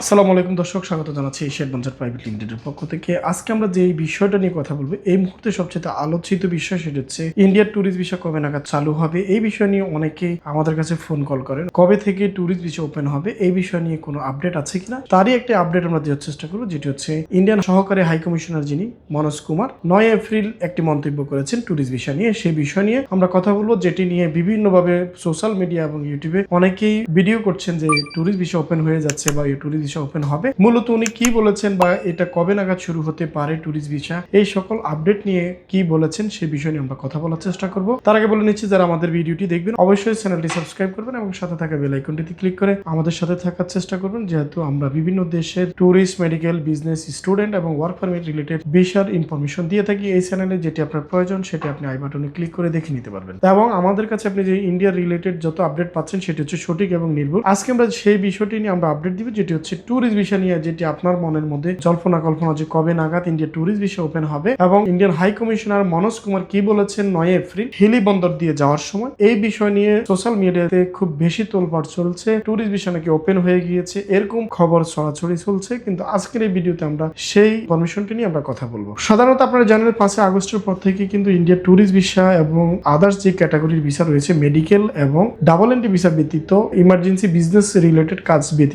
আসসালামু আলাইকুম দর্শক, স্বাগত জানাচ্ছি এশিয়ার বঞ্জার প্রাইভেট লিমিটেডের পক্ষ থেকে। আজকে আমরা যে বিষয়টা নিয়ে কথা বলব, এই মুহূর্তে সবচেয়ে আলোচিত বিষয় সেটা হচ্ছে ইন্ডিয়ার ট্যুরিস্ট ভিসা কবে নাগাদ চালু হবে? এই বিষয় নিয়ে অনেকে আমাদের কাছে ফোন কল করেন, কবে থেকে ট্যুরিস্ট ভিসা ওপেন হবে? এই বিষয় নিয়ে কোনো আপডেট আছে কিনা? তারই একটা আপডেট আমরা দেওয়ার চেষ্টা করব, যেটি হচ্ছে ইন্ডিয়ান সহকারী হাই কমিশনার যিনি, মনোজ কুমার, নয় এপ্রিল একটি মন্তব্য করেছেন ট্যুরিস্ট ভিসা নিয়ে। সেই বিষয় নিয়ে আমরা কথা বলব, যেটি নিয়ে বিভিন্নভাবে সোশ্যাল মিডিয়া এবং ইউটিউবে অনেকেই ভিডিও করছেন যে ট্যুরিস্ট ভিসা ওপেন হয়ে যাচ্ছে বা ট্যুরিস্ট ভিসা ওপেন হবে। মূলত উনি কি বলেছেন বা এটা কবে নাগাদ শুরু হতে পারে ট্যুরিস্ট ভিসা এই সকল আপডেট নিয়ে কি বলেছেন সেই বিষয় নিয়ে আমরা কথা বলার চেষ্টা করব। তার আগে বলে নিচ্ছি, যারা আমাদের ভিডিওটি দেখবেন, অবশ্যই চ্যানেলটি সাবস্ক্রাইব করবেন এবং সাথে থাকা বেল আইকনটিতে ক্লিক করে আমাদের সাথে থাকার চেষ্টা করবেন। যেহেতু আমরা বিভিন্ন দেশের ট্যুরিস্ট মেডিকেল বিজনেস স্টুডেন্ট এবং ওয়ার্ক পারমিট রিলেটেড ভিসার ইনফরমেশন দিয়ে থাকি, এই চ্যানেলে যেটি আপনার প্রয়োজন, সেটি আপনি আই বাটনে ক্লিক করে দেখে নিতে পারবেন। এবং আমাদের কাছে আপনি যে ইন্ডিয়া রিলেটেড যত আপডেট পাচ্ছেন, সেটি হচ্ছে সঠিক এবং নির্ভুল। আজকে আমরা সেই বিষয়টি নিয়ে আমরা আপডেট দিব, যেটি হচ্ছে ট্যুরিস্ট ভিসা নিয়ে যেটি আপনার মনের মধ্যে জল্পনা কল্পনা যে কবে নাগাদ ইন্ডিয়া ট্যুরিস্ট ভিসা ওপেন হবে এবং Indian high commissioner Manoj Kumar কি বলেছেন নয় এপ্রিল হিলি বন্দর দিয়ে যাওয়ার সময়। এই বিষয় নিয়ে সোশ্যাল মিডিয়াতে খুব বেশি তোলপাড় চলছে। ট্যুরিস্ট ভিসা নাকি ওপেন হয়ে গিয়েছে। এরকম খবর ছড়াছড়ি চলছে। কিন্তু আজকের এই ভিডিওতে আমরা সেই পারমিশনটি নিয়ে আমরা কথা বলব। সাধারণত আপনারা জানেন, পাঁচই আগস্টের পর থেকে কিন্তু ইন্ডিয়া ট্যুরিস্ট ভিসা এবং আদার্স যে ক্যাটাগরির ভিসা রয়েছে মেডিকেল এবং ডাবল এন্ট্রি ভিসা ব্যতীত ইমার্জেন্সি বিজনেস রিলেটেড কাজ ব্যতীত